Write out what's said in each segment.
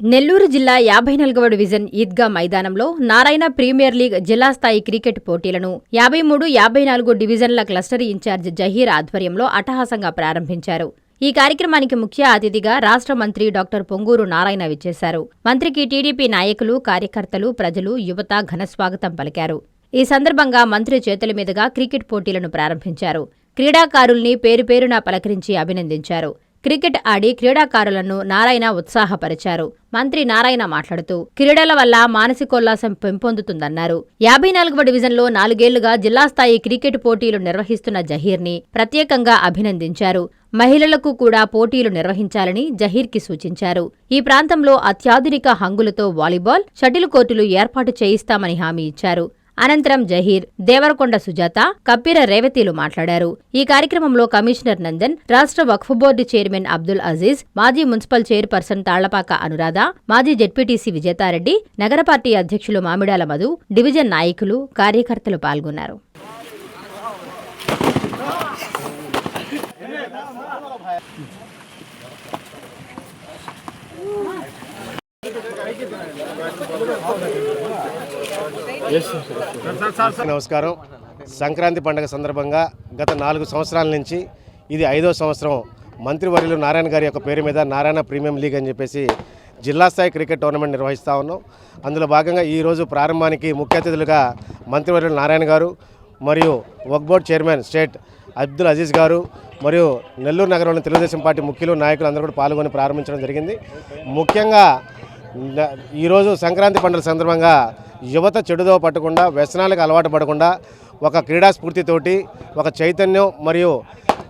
నెల్లూరు జిల్లా యాభై నాలుగవ డివిజన్ ఈద్గా మైదానంలో నారాయణ ప్రీమియర్ లీగ్ జిల్లా స్థాయి క్రికెట్ పోటీలను యాభై మూడు యాభై నాలుగు డివిజన్ల క్లస్టర్ ఇన్ఛార్జ్ జహీర్ ఆధ్వర్యంలో అట్టహాసంగా ప్రారంభించారు. ఈ కార్యక్రమానికి ముఖ్య అతిథిగా రాష్ట్ర మంత్రి డాక్టర్ పొంగూరు నారాయణ విచ్చేశారు. మంత్రికి టీడీపీ నాయకులు కార్యకర్తలు ప్రజలు యువత ఘనస్వాగతం పలికారు. ఈ సందర్భంగా మంత్రి చేతుల మీదుగా క్రికెట్ పోటీలను ప్రారంభించారు. క్రీడాకారుల్ని పేరు పేరున పలకరించి అభినందించారు. క్రికెట్ ఆడి క్రీడాకారులను నారాయణ ఉత్సాహపరిచారు. మంత్రి నారాయణ మాట్లాడుతూ క్రీడల వల్ల మానసికోల్లాసం పెంపొందుతుందన్నారు. యాభై నాలుగవ డివిజన్లో నాలుగేళ్ళుగా జిల్లా స్థాయి క్రికెట్ పోటీలు నిర్వహిస్తున్న జహీర్ని ప్రత్యేకంగా అభినందించారు. మహిళలకు కూడా పోటీలు నిర్వహించాలని జహీర్కి సూచించారు. ఈ ప్రాంతంలో అత్యాధునిక హంగులతో వాలీబాల్ షటిల్ కోర్టులు ఏర్పాటు చేయిస్తామని హామీ ఇచ్చారు. అనంతరం జహీర్ దేవరకొండ సుజాత కప్పీర రేవతీలు మాట్లాడారు. ఈ కార్యక్రమంలో కమిషనర్ నందన్ రాష్ట్ర వక్ఫ్ బోర్డు చైర్మన్ అబ్దుల్ అజీజ్ మాజీ మున్సిపల్ చైర్పర్సన్ తాళ్ళపాక అనురాధ మాజీ జెడ్పీటీసీ విజేతారెడ్డి నగర పార్టీ అధ్యక్షులు మామిడాల మధు డివిజన్ నాయకులు కార్యకర్తలు పాల్గొన్నారు. నమస్కారం. సంక్రాంతి పండుగ సందర్భంగా గత నాలుగు సంవత్సరాల నుంచి ఇది ఐదో సంవత్సరం మంత్రివర్యులు నారాయణ గారి యొక్క పేరు మీద నారాయణ ప్రీమియం లీగ్ అని చెప్పేసి జిల్లా స్థాయి క్రికెట్ టోర్నమెంట్ నిర్వహిస్తూ ఉన్నాం. అందులో భాగంగా ఈరోజు ప్రారంభానికి ముఖ్య అతిథులుగా మంత్రివర్యులు నారాయణ గారు మరియు Waqf board chairman state Abdul Aziz గారు మరియు నెల్లూరు నగరంలోని తెలుగుదేశం పార్టీ ముఖ్యులు నాయకులు అందరూ కూడా పాల్గొని ప్రారంభించడం జరిగింది. ముఖ్యంగా ఈరోజు సంక్రాంతి పండుగ సందర్భంగా యువత చెడుదో పట్టకుండా వ్యసనాలకు అలవాటు పడకుండా ఒక క్రీడా స్ఫూర్తితోటి ఒక చైతన్యం మరియు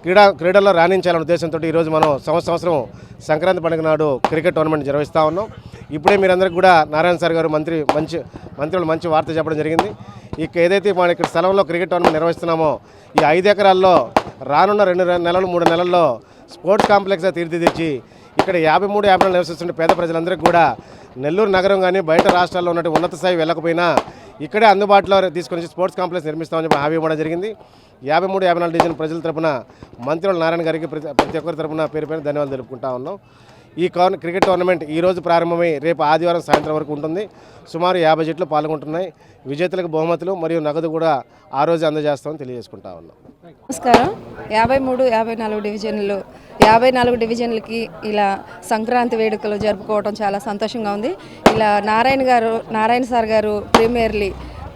క్రీడా క్రీడల్లో రాణించాలనే ఉద్దేశంతో ఈరోజు మనం సంవత్సరం సంవత్సరం సంక్రాంతి పండుగ నాడు క్రికెట్ టోర్నమెంట్ నిర్వహిస్తూ ఉన్నాం. ఇప్పుడే మీరందరికీ కూడా నారాయణ సార్ గారు మంత్రి మంచి మంత్రులు మంచి వార్త చెప్పడం జరిగింది. ఇక ఏదైతే మన ఇక్కడ స్థలంలో క్రికెట్ టోర్నమెంట్ నిర్వహిస్తున్నామో ఈ ఐదు ఎకరాల్లో రానున్న రెండు నెలలు మూడు నెలల్లో స్పోర్ట్స్ కాంప్లెక్స్ తీర్చిదిద్ది ఇక్కడ యాభై మూడు యాభై నాలుగు నివసిస్తున్న పేద ప్రజలందరికీ కూడా నెల్లూరు నగరం కానీ బయట రాష్ట్రాల్లో ఉన్నట్టు ఉన్నత స్థాయి వెళ్ళకపోయినా ఇక్కడే అందుబాటులో తీసుకొని స్పోర్ట్స్ కాంప్లెక్స్ నిర్మిస్తామని చెప్పి హామీ ఇవ్వడం జరిగింది. యాభై మూడు యాభై నాలుగు డివిజన్ ప్రజల తరపున మంత్రులు నారాయణ గారికి ప్రతి ప్రతి ఒక్కరి తరపున పేరు పేరు ధన్యవాదాలు తెలుపుకుంటా ఉన్నాం. ఈ కౌన్ క్రికెట్ టోర్నమెంట్ ఈ రోజు ప్రారంభమై రేపు ఆదివారం సాయంత్రం వరకు ఉంటుంది. సుమారు యాభై జట్లు పాల్గొంటున్నాయి. విజేతలకు బహుమతులు మరియు నగదు కూడా ఆ రోజు అందజేస్తామని తెలియజేసుకుంటా ఉన్నాం. నమస్కారం. యాభై మూడు యాభై నాలుగు డివిజన్లు యాభై నాలుగు డివిజన్లకి ఇలా సంక్రాంతి వేడుకలు జరుపుకోవడం చాలా సంతోషంగా ఉంది. ఇలా నారాయణ గారు నారాయణ సార్ గారు ప్రీమియర్లీ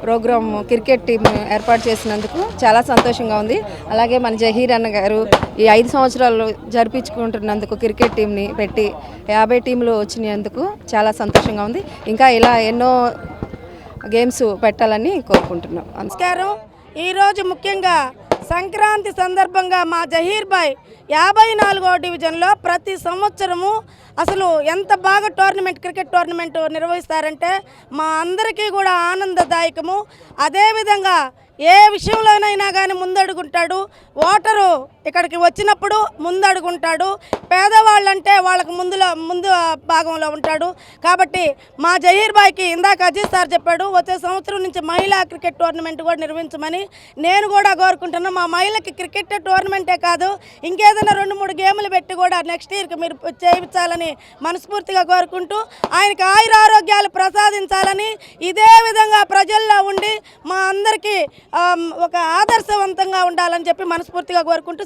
ప్రోగ్రామ్ క్రికెట్ టీం ఏర్పాటు చేసినందుకు చాలా సంతోషంగా ఉంది. అలాగే మన జహీర్ అన్న గారు ఈ ఐదు సంవత్సరాలు జరిపించుకుంటున్నందుకు క్రికెట్ టీంని పెట్టి యాభై టీంలు వచ్చినందుకు చాలా సంతోషంగా ఉంది. ఇంకా ఇలా ఎన్నో గేమ్స్ పెట్టాలని కోరుకుంటున్నాం. నమస్కారం. ఈరోజు ముఖ్యంగా సంక్రాంతి సందర్భంగా మా జహీర్భాయ్ యాభై నాలుగో డివిజన్లో ప్రతి సంవత్సరము అసలు ఎంత బాగా టోర్నమెంట్ క్రికెట్ టోర్నమెంట్ నిర్వహిస్తారంటే మా అందరికీ కూడా ఆనందదాయకము. అదేవిధంగా ఏ విషయంలోనైనా కానీ ముందడుగుంటాడు ఓటరు ఇక్కడికి వచ్చినప్పుడు ముందడుగుంటాడు పేదవాళ్ళంటే వాళ్ళకు ముందులో ముందు భాగంలో ఉంటాడు. కాబట్టి మా జహీర్ బాయ్కి ఇందాక అజీజ్ సార్ చెప్పాడు వచ్చే సంవత్సరం నుంచి మహిళా క్రికెట్ టోర్నమెంట్ కూడా నిర్వహించమని నేను కూడా కోరుకుంటున్నాను మా మహిళకి క్రికెట్ టోర్నమెంటే కాదు ఇంకేదైనా రెండు మూడు గేములు పెట్టి కూడా నెక్స్ట్ ఇయర్కి మీరు చేయించాలని మనస్ఫూర్తిగా కోరుకుంటూ ఆయనకి ఆయుర ఆరోగ్యాలు ప్రసాదించాలని ఇదే విధంగా ప్రజల్లో ఉండి మా అందరికీ ఒక ఆదర్శవంతంగా ఉండాలని చెప్పి మనస్ఫూర్తిగా కోరుకుంటూ